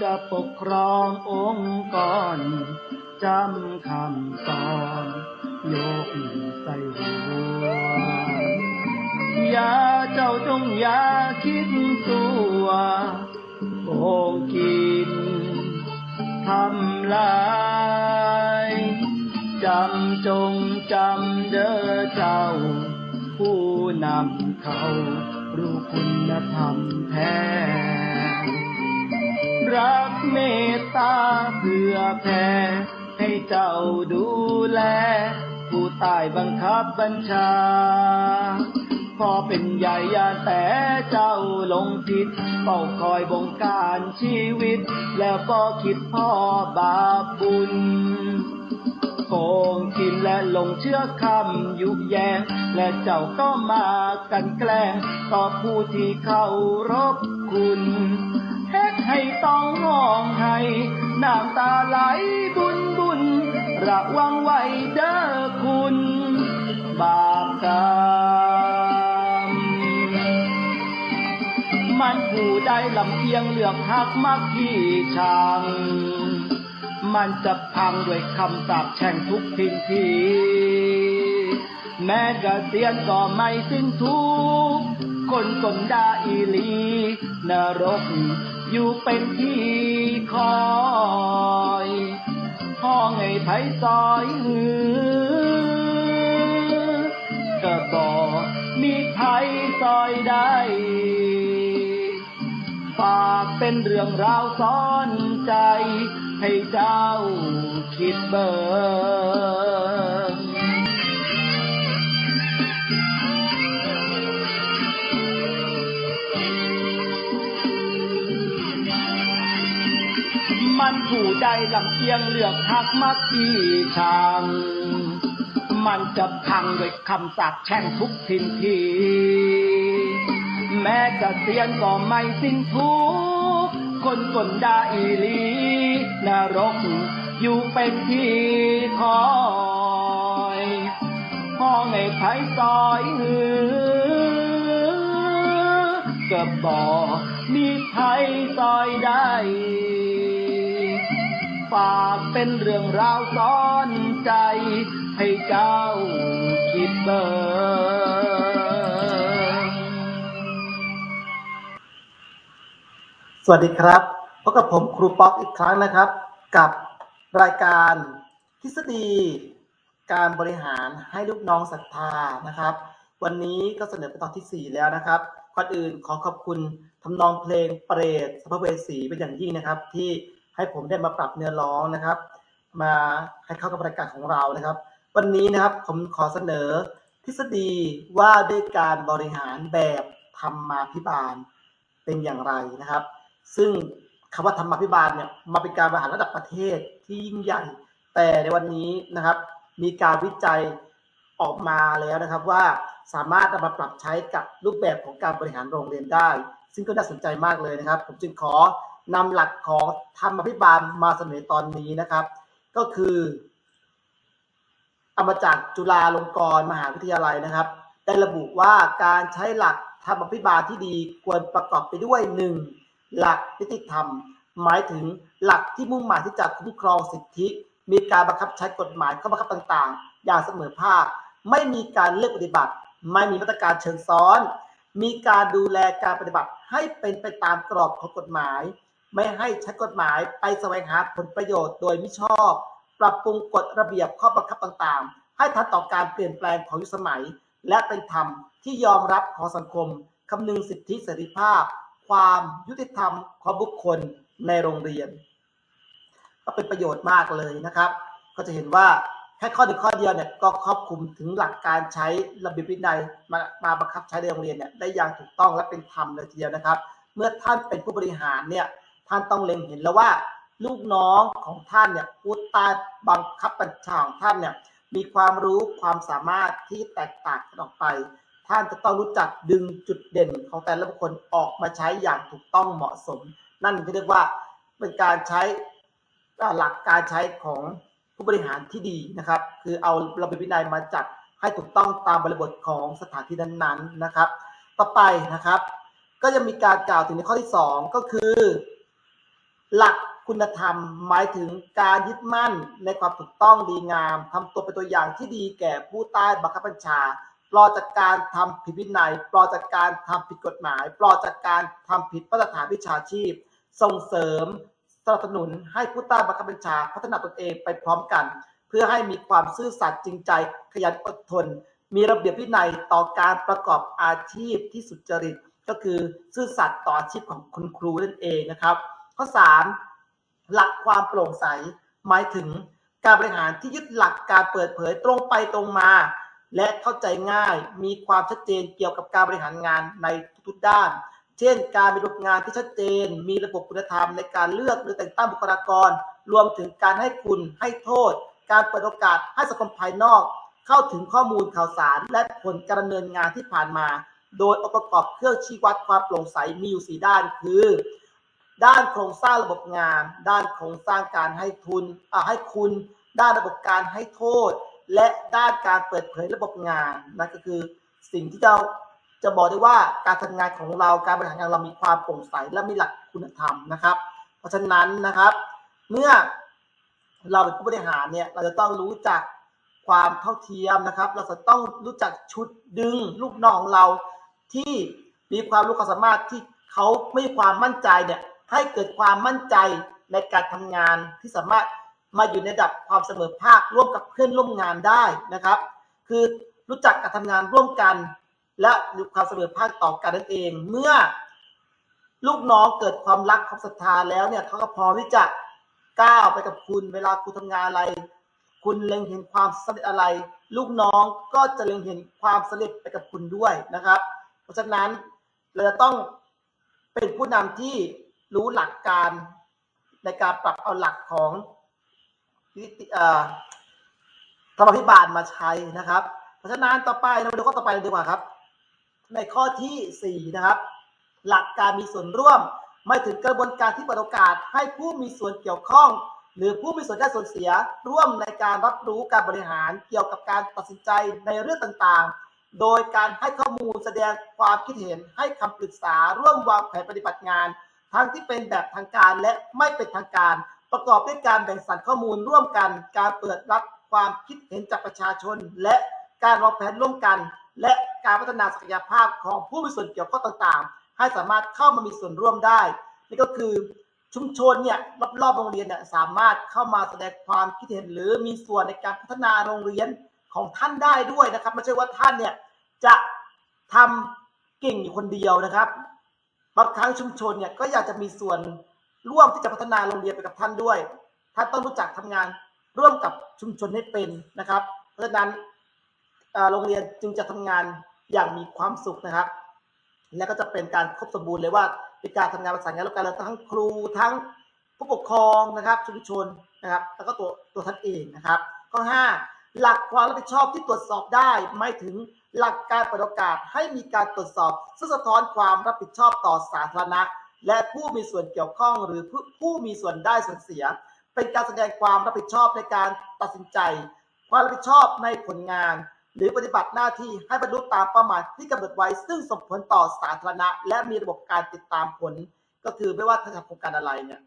จะปกครององค์กรจำคำสอนยกใส่หัวอย่าเจ้าจงอย่าคิดตัวโกงกินทำลายจำจงจำเด้อเจ้า ผู้นำเขารู้คุณธรรมแท้ เมตตาเพื่อแผ่ให้เจ้าดูแล ผู้ใต้บังคับบัญชา พอเป็นใหญ่ยาแต่เจ้าลงผิดเฝ้าคอยบงการชีวิต แล้วก็คิดพ่อบาปบุญโกงกินและลงเชื่อคำยุแยง และเจ้าก็มากันแกล้งต่อผู้ที่เคารพคุณ ให้ต้องห้องให้น้ำตาไหลบุญบุญ ระวังไว้เด้อคุณ บาปกรรมมันผู้ใดลำเอียงเลือกหักมักที่ชัง มันจะพังด้วยคำสาปแช่งทุกทินทีแม้กระเสียนก็ไม่สิ้นทุกคนคนดาอีลีนรก อยู่เป็นที่คอยห้องให้ไผซอยหือก็บอกมีไผซอยได้ฝากเป็นเรื่องราวซ้อนใจให้เจ้าคิดเบิ่ง ใดลำเอียงเลือกหักมักที่ชังมันจะพังด้วยคำสาปแช่งทุกทินที แม้เกษียณก็ไม่สิ้นทุกคนกลดาอีลีนรกอยู่เป็นที่คอยห้องไอ้ไผซอยหือเก็บอกมีไผซอยได้ ฝากเป็นเรื่องราวซ้อนใจ ให้เจ้าคิดเบิงสวัสดีครับพบกับผมครูป๊อกอีกครั้งนะครับ กับรายการทฤษฎี การบริหารให้ลูกน้องศรัทธานะครับ วันนี้ก็เสนอเป็นตอนที่ 4 แล้วนะครับก่อนอื่นขอขอบคุณทำนองเพลงเปรตสัพเพเวสีเป็นอย่างยิ่งนะครับ ที่ ให้ผมได้มาปรับเนื้อร้องนะครับ มาให้เข้ากับรายการของเรานะครับ วันนี้นะครับผมขอเสนอทฤษฎีว่าด้วยการบริหารแบบธรรมาภิบาลเป็นอย่างไรนะครับ ซึ่งคำว่าธรรมาภิบาลเนี่ยมาเป็นการบริหารระดับประเทศที่ยิ่งใหญ่ แต่ในวันนี้นะครับ มีการวิจัยออกมาแล้วนะครับว่าสามารถนำมาปรับใช้กับรูปแบบของการบริหารโรงเรียนได้ ซึ่งก็น่าสนใจมากเลยนะครับ ผมจึงขอ นำหลักของธรรมาภิบาลมาเสนอตอนนี้นะครับ ก็คือเอามาจากจุฬาลงกรณ์มหาวิทยาลัยนะครับ ได้ระบุว่าการใช้หลักธรรมพิบาลที่ดีควรประกอบไปด้วย 1. หลักนิติธรรม หมายถึงหลักที่มุ่งหมายที่จะคุ้มครองสิทธิ มีการบังคับใช้กฎหมายข้อบังคับต่างๆ อย่างเสมอภาค ไม่มีการเลือกปฏิบัติ ไม่มีมาตรการเชิงซ้อน มีการดูแลการปฏิบัติให้เป็นไปตามกรอบของกฎหมาย ไม่ให้ใช้กฎหมายไปแสวงหาผลประโยชน์โดยมิชอบ ปรับปรุงกฎระเบียบข้อบังคับต่างๆ ให้ทันต่อการเปลี่ยนแปลงของยุคสมัย และเป็นธรรมที่ยอมรับของสังคมคำนึงสิทธิเสรีภาพ ความยุติธรรมของบุคคลในโรงเรียน ก็เป็นประโยชน์มากเลยนะครับ ก็จะเห็นว่าแค่ข้อหนึ่งข้อเดียวเนี่ยก็ครอบคลุมถึงหลักการใช้ระเบียบวินัยมามาบังคับใช้ในโรงเรียนเนี่ยได้อย่างถูกต้องและเป็นธรรมเลยทีเดียวนะครับ เมื่อท่านเป็นผู้บริหารเนี่ย ท่านต้องเล็งเห็นแล้วว่า ลูกน้องของท่านเนี่ยผู้ใต้บังคับบัญชาของท่านเนี่ยมีความรู้ความสามารถที่แตกต่างกันออกไป ท่านจะต้องรู้จักดึงจุดเด่นของแต่ละบุคคลออกมาใช้อย่างถูกต้องเหมาะสม นั่นก็เรียกว่าเป็นการใช้หลักการใช้ของผู้บริหารที่ดีนะครับ คือเอาระเบียบวินัยมาจัดให้ถูกต้องตามบริบทของสถานที่นั้นๆนะครับ ต่อไปนะครับ ก็จะมีการกล่าวถึงในข้อที่ 2 ก็คือ หลักคุณธรรมหมายถึงการยึดมั่นในความถูกต้องดีงามทำตัวเป็นตัวอย่างที่ดีแก่ผู้ใต้บังคับบัญชาปลอดจากการทำผิดวินัยปลอดจากการทำผิดกฎหมายปลอดจากการทำผิดมาตรฐานวิชาชีพ ส่งเสริมสนับสนุนให้ผู้ใต้บังคับบัญชาพัฒนาตนเองไปพร้อมกัน เพื่อให้มีความซื่อสัตย์จริงใจขยันอดทน มีระเบียบวินัยต่อการประกอบอาชีพที่สุจริต ก็คือซื่อสัตย์ต่ออาชีพของคุณครูนั่นเองนะครับ ข้อ 3 หลักความโปร่งใส หมายถึงการบริหารที่ยึดหลักการเปิดเผยตรงไปตรงมา และเข้าใจง่ายมีความชัดเจนเกี่ยวกับการบริหารงานในทุกๆด้าน เช่น การมีระบบงานที่ชัดเจน มีระบบคุณธรรมในการเลือกหรือแต่งตั้งบุคลากร รวมถึงการให้คุณให้โทษ การเปิดโอกาสให้สังคมภายนอก เข้าถึงข้อมูลข่าวสาร และผลการดำเนินงานที่ผ่านมา โดยองค์ประกอบเครื่องชี้วัดความโปร่งใสมีอยู่ 4 ด้าน คือ ด้านโครงสร้างระบบงาน ด้านโครงสร้างการให้ทุนให้คุณ ด้านระบบการให้โทษ และด้านการเปิดเผยระบบงานนั่นก็คือสิ่งที่เราจะบอกได้ว่าการทำงานของเราการบริหารงานเรามีความโปร่งใสและมีหลักคุณธรรมนะครับ เพราะฉะนั้นนะครับ เมื่อเราเป็นผู้บริหารเนี่ยเราจะต้องรู้จักความเท่าเทียมนะครับ เราจะต้องรู้จักชุดดึงลูกน้องของเราที่มีความรู้ความสามารถที่เขาไม่มีความมั่นใจเนี่ย ให้เกิดความมั่นใจในการทำงานที่สามารถมาอยู่ในระดับความเสมอภาคร่วมกับเพื่อนร่วมงานได้นะครับ คือรู้จักการทำงานร่วมกัน และมีความเสมอภาคต่อกันนั่นเอง เมื่อลูกน้องเกิดความรักความศรัทธาแล้วเนี่ยเขาก็พร้อมที่จะก้าวไปกับคุณเวลาคุณทำงานอะไร คุณเล็งเห็นความสำเร็จอะไร ลูกน้องก็จะเล็งเห็นความสำเร็จไปกับคุณด้วยนะครับ เพราะฉะนั้นเราจะต้องเป็นผู้นำที่ รู้หลักการในการปรับเอาหลักของธรรมพิบาลมาใช้นะครับ เพราะฉะนั้นต่อไปเรามาดูข้อต่อไปดีกว่าครับ ในข้อที่ 4 นะครับ หลักการมีส่วนร่วม ไม่ถึงกระบวนการที่เปิดโอกาสให้ผู้มีส่วนเกี่ยวข้อง หรือผู้มีส่วนได้ส่วนเสีย ร่วมในการรับรู้การบริหารเกี่ยวกับการตัดสินใจในเรื่องต่างๆ โดยการให้ข้อมูลแสดงความคิดเห็นให้คำปรึกษาร่วมวางแผนปฏิบัติงาน ทั้งที่เป็นแบบทางการและไม่เป็นทางการ ประกอบด้วยการแบ่งสรรข้อมูลร่วมกัน การเปิดรับความคิดเห็นจากประชาชน และการวางแผนร่วมกัน และการพัฒนาศักยภาพของผู้มีส่วนเกี่ยวข้องต่างๆ ให้สามารถเข้ามามีส่วนร่วมได้นี่ก็คือชุมชนเนี่ยรอบๆโรงเรียนเนี่ยสามารถเข้ามาแสดงความคิดเห็นหรือมีส่วนในการพัฒนาโรงเรียนของท่านได้ด้วยนะครับไม่ใช่ว่าท่านเนี่ยจะทำเก่งอยู่คนเดียวนะครับ บางครั้งชุมชนเนี่ยก็อยากจะมีส่วนร่วมที่จะพัฒนาโรงเรียนไปกับท่านด้วย ท่านต้องรู้จักทำงานร่วมกับชุมชนให้เป็นนะครับ เพราะฉะนั้นโรงเรียนจึงจะทำงานอย่างมีความสุขนะครับ และก็จะเป็นการครบสมบูรณ์เลยว่าเป็นการทำงานประสานงานร่วมกันแล้วทั้งครูทั้งผู้ปกครองนะครับ ชุมชนนะครับ แล้วก็ตัวตัวท่านเองนะครับ ข้อ 5 หลักความรับผิดชอบที่ตรวจสอบได้ไม่ถึง หลักการเปิดโอกาสให้มีการตรวจสอบซึ่งสะท้อนความรับผิดชอบต่อสาธารณะ และผู้มีส่วนเกี่ยวข้องหรือผู้ผู้มีส่วนได้ส่วนเสีย เป็นการแสดงความรับผิดชอบในการตัดสินใจ ความรับผิดชอบในผลงาน หรือปฏิบัติหน้าที่ให้บรรลุตามเป้าหมายที่กำหนดไว้ ซึ่งส่งผลต่อสาธารณะ และมีระบบการติดตามผล ก็คือไม่ว่าท่านทำโครงการอะไรเนี่ย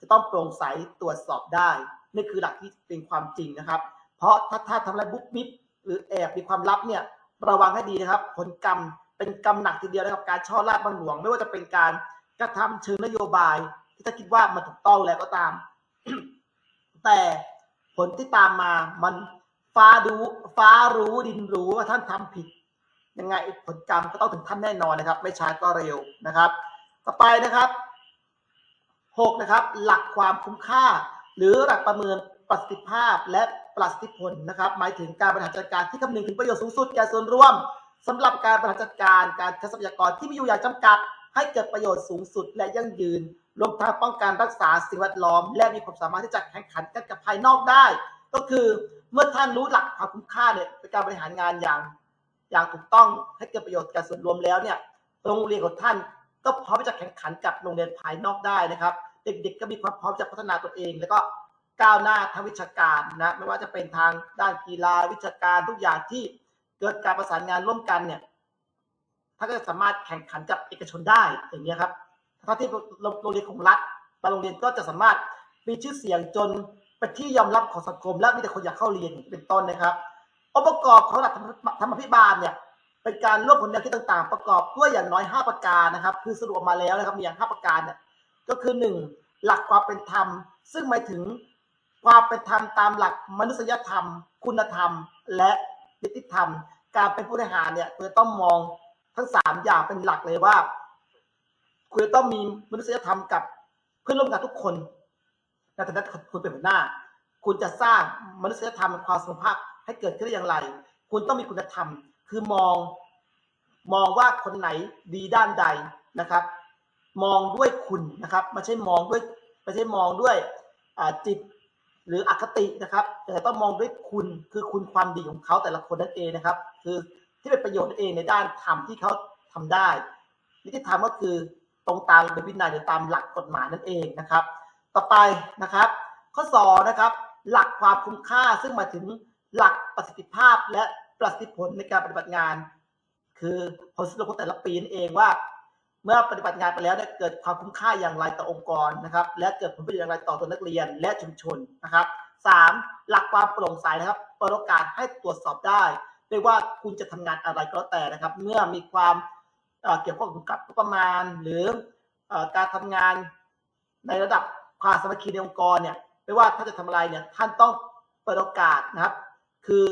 จะต้องโปร่งใสตรวจสอบได้นี่คือหลักที่เป็นความจริงนะครับ เพราะถ้าถ้าทำอะไรบุ๊บมิบหรือแอบมีความลับเนี่ย ระวังให้ดีนะครับ ผลกรรมเป็นกรรมหนักทีเดียวนะครับการช่อลาดบังหลวง ไม่ว่าจะเป็นการกระทำเชิงนโยบาย ที่ถ้าคิดว่ามันถูกต้องแล้วก็ตาม แต่ผลที่ตามมามันฟ้าดูฟ้ารู้ดินรู้ว่าท่านทำผิด ยังไงผลกรรมก็ต้องถึงท่านแน่นอนนะครับ ไม่ช้าก็เร็วนะครับ ต่อไปนะครับหกนะครับ หลักความคุ้มค่า หรือหลักประเมินประสิทธิภาพและ ประสิทธิผลนะครับ หมายถึงการบริหารจัดการที่คำนึงถึงประโยชน์สูงสุดแก่ส่วนรวมสำหรับการบริหารจัดการการใช้ทรัพยากรที่มีอยู่อย่างจำกัด ให้เกิดประโยชน์สูงสุดและยั่งยืนรวมทั้งป้องกันรักษาสิ่งแวดล้อม และมีความสามารถที่จะแข่งขันกันกับภายนอกได้ ก็คือเมื่อท่านรู้หลักความคุ้มค่าเนี่ยเป็นการบริหารงานอย่างอย่างถูกต้องให้เกิดประโยชน์แก่ส่วนรวมแล้วเนี่ยโรงเรียนของท่านก็พร้อมที่จะแข่งขันกับโรงเรียนภายนอกได้นะครับ เด็กๆก็มีความพร้อมจะพัฒนาตัวเอง แล้วก็ ก้าวหน้าทางวิชาการนะไม่ว่าจะเป็นทางด้านกีฬาวิชาการทุกอย่างที่เกิดการประสานงานร่วมกันเนี่ยท่านก็จะสามารถแข่งขันกับเอกชนได้อย่างนี้ครับถ้าที่โรงเรียนของรัฐบางโรงเรียนก็จะสามารถมีชื่อเสียงจนเป็นที่ยอมรับของสังคม และมีแต่คนอยากเข้าเรียนเป็นต้นนะครับองค์ประกอบของหลักธรรมพิบาลเนี่ยเป็นการรวบผลแนวคิดต่างๆ ประกอบด้วยอย่างน้อย 5 ประการนะครับ คือสรุปมาแล้วนะครับมีอย่าง 5 ประการเนี่ยก็คือ 1. หลักความเป็นธรรม ซึ่งหมายถึง ความเป็นธรรมตามหลักมนุษยธรรม คุณธรรม และนิติธรรม การเป็นผู้บริหารเนี่ยคุณจะต้องมองทั้ง3อย่างเป็นหลักเลยว่าคุณจะต้องมีมนุษยธรรมกับเพื่อนร่วมงานทุกคนในฐานะคุณเป็นหัวหน้า คุณจะสร้างมนุษยธรรมความสมภาพให้เกิดขึ้นได้อย่างไร คุณต้องมีคุณธรรม คือมอง มองว่าคนไหนดีด้านใดนะครับ มองด้วยคุณนะครับไม่ใช่มองด้วยไม่ใช่มองด้วยจิต หรืออคตินะครับ แต่ต้องมองด้วยคุณคือคุณความดีของเขาแต่ละคนนั่นเองนะครับ คือที่เป็นประโยชน์นั่นเองในด้านธรรมที่เขาทำได้นิติธรรมก็คือตรงตามระเบียบวินัยหรือตามหลักกฎหมายนั่นเองนะครับ ต่อไปนะครับ ข้อสอนะครับ หลักความคุ้มค่าซึ่งมาถึงหลักประสิทธิภาพและประสิทธิผลในการปฏิบัติงาน คือผลสรุปของแต่ละปีนั่นเองว่า เมื่อปฏิบัติงานไปแล้วเนี่ยเกิดความคุ้มค่าอย่างไรต่อองค์กรนะครับ และเกิดผลประโยชน์อย่างไรต่อตัวนักเรียนและชุมชนนะครับสามหลักความโปร่งใสนะครับเปิดโอกาสให้ตรวจสอบได้ไม่ว่าคุณจะทำงานอะไรก็แล้วแต่นะครับ เมื่อมีความเกี่ยวข้องกับประมาณ หรือการทำงานในระดับความสามัคคีในองค์กรเนี่ยไม่ว่าท่านจะทำอะไรเนี่ยท่านต้องเปิดโอกาสนะครับ คือ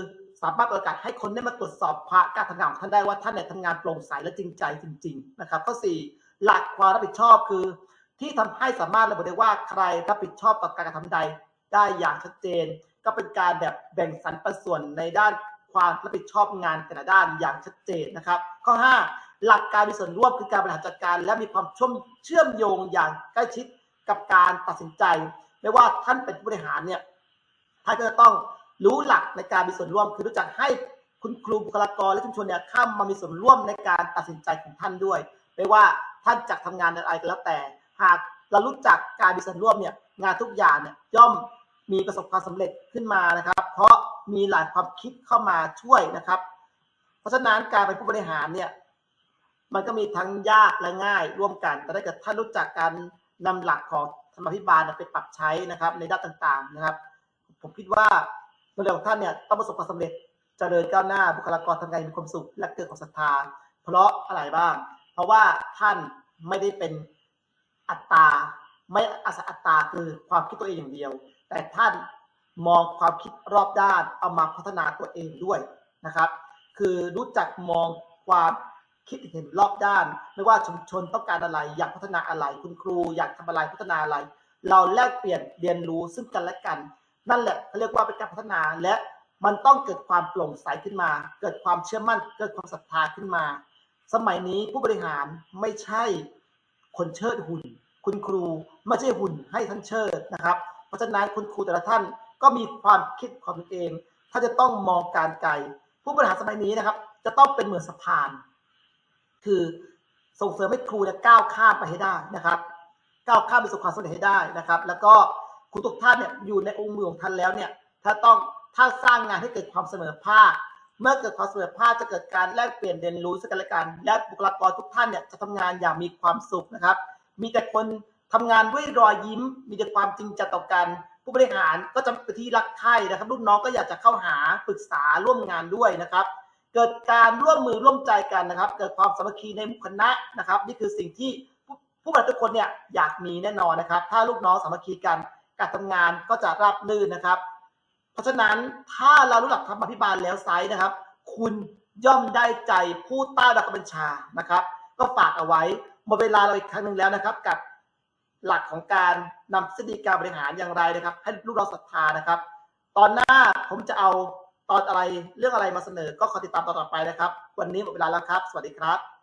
สามารถเปิดโอกาสให้คนได้มาตรวจสอบการทำงานของท่านได้ว่าท่านเนี่ยทำงานโปร่งใสและจริงใจจริง ๆ นะครับ ข้อ 4 หลักความรับผิดชอบคือ ที่ทำให้สามารถระบุได้ว่าใครรับผิดชอบต่อการกระทำใดได้อย่างชัดเจน ก็เป็นการแบบแบ่งสรรปันส่วนในด้านความรับผิดชอบงานแต่ละด้านอย่างชัดเจนนะครับ ข้อ 5 หลักการมีส่วนร่วมคือการบริหารจัดการ และมีความเชื่อมโยงอย่างใกล้ชิดกับการตัดสินใจ ไม่ว่าท่านเป็นผู้บริหารเนี่ยท่านก็จะต้อง รู้หลักในการมีส่วนร่วม คือรู้จักให้คุณครูบุคลากรและชุมชนเนี่ยเข้ามามีส่วนร่วมในการตัดสินใจของท่านด้วย ไม่ว่าท่านจะทำงานอะไรก็แล้วแต่ หากเรารู้จักการมีส่วนร่วมเนี่ยงานทุกอย่างเนี่ยย่อมมีประสบความสำเร็จขึ้นมานะครับ เพราะมีหลายความคิดเข้ามาช่วยนะครับ เพราะฉะนั้นการเป็นผู้บริหารเนี่ยมันก็มีทั้งยากและง่ายร่วมกัน แต่ถ้าเกิดท่านรู้จักการนำหลักของธรรมพิบาลไปปรับใช้นะครับในด้านต่างๆนะครับ ผมคิดว่า ตัวเของท่านเนี่ยต้องประสบความสำเร็จจเจริญก้าวหน้าบุคลากรทำงานมีความสุขและเกิดความศรัทธา เพราะอะไรบ้าง เพราะว่าท่านไม่ได้เป็นอัตตา ไม่อาศัยอัตตาคือความคิดตัวเองอย่างเดียว แต่ท่านมองความคิดรอบด้านเอามาพัฒนาตัวเองด้วยนะครับ คือรู้จักมองความคิดเห็นรอบด้าน ไม่ว่าชุมชนต้องการอะไร อยากพัฒนาอะไร คุณครู อยากทำอะไรพัฒนาอะไร เราแลกเปลี่ยนเรียนรู้ซึ่งกันและกัน นั่นแหละเขาเรียกว่าเป็นการพัฒนาและมันต้องเกิดความโปร่งใสขึ้นมา เกิดความเชื่อมั่น เกิดความศรัทธาขึ้นมา สมัยนี้ผู้บริหารไม่ใช่คนเชิดหุ่น คุณครูไม่ใช่หุ่นให้ท่านเชิดนะครับ เพราะฉะนั้นคุณครูแต่ละท่านก็มีความคิดของตนเองถ้าจะต้องมองการไกล ผู้บริหารสมัยนี้นะครับ จะต้องเป็นเหมือนสะพาน คือส่งเสริมให้ครูก้าวข้ามไปให้ได้นะครับ ก้าวข้ามไปสู่ความสำเร็จให้ได้นะครับ แล้วก็ ครูทุกท่านเนี่ยอยู่ในองค์มือของท่านแล้วเนี่ยถ้าต้องถ้าสร้างงานให้เกิดความเสมอภาคเมื่อเกิดความเสมอภาคจะเกิดการแลกเปลี่ยนเรียนรู้ซึ่งกันและกัน และบุคลากรทุกท่านเนี่ยจะทำงานอย่างมีความสุขนะครับ มีแต่คนทำงานด้วยรอยยิ้ม มีแต่ความจริงใจต่อกัน ผู้บริหารก็จะเป็นที่รักใคร่นะครับลูกน้องก็อยากจะเข้าหาปรึกษาร่วมงานด้วยนะครับ เกิดการร่วมมือร่วมใจกันนะครับ เกิดความสามัคคีในหมู่คณะนะครับ นี่คือสิ่งที่ผู้บริหารทุกคนเนี่ยอยากมีแน่นอนนะครับ ถ้าลูกน้องสามัคคีกัน การทำงานก็จะราบรื่นนะครับ เพราะฉะนั้นถ้าเรารู้หลักธรรมอภิบาลแล้วไซส์นะครับ คุณย่อมได้ใจผู้ใต้บังคับบัญชานะครับ ก็ฝากเอาไว้หมดเวลาเราอีกครั้งหนึ่งแล้วนะครับกับหลักของการนำทฤษฎีการบริหารอย่างไรนะครับ ให้ลูกเราศรัทธานะครับ ตอนหน้าผมจะเอาตอนอะไรเรื่องอะไรมาเสนอ ก็ขอติดตามตอนต่อไปนะครับ วันนี้หมดเวลาแล้วครับ สวัสดีครับ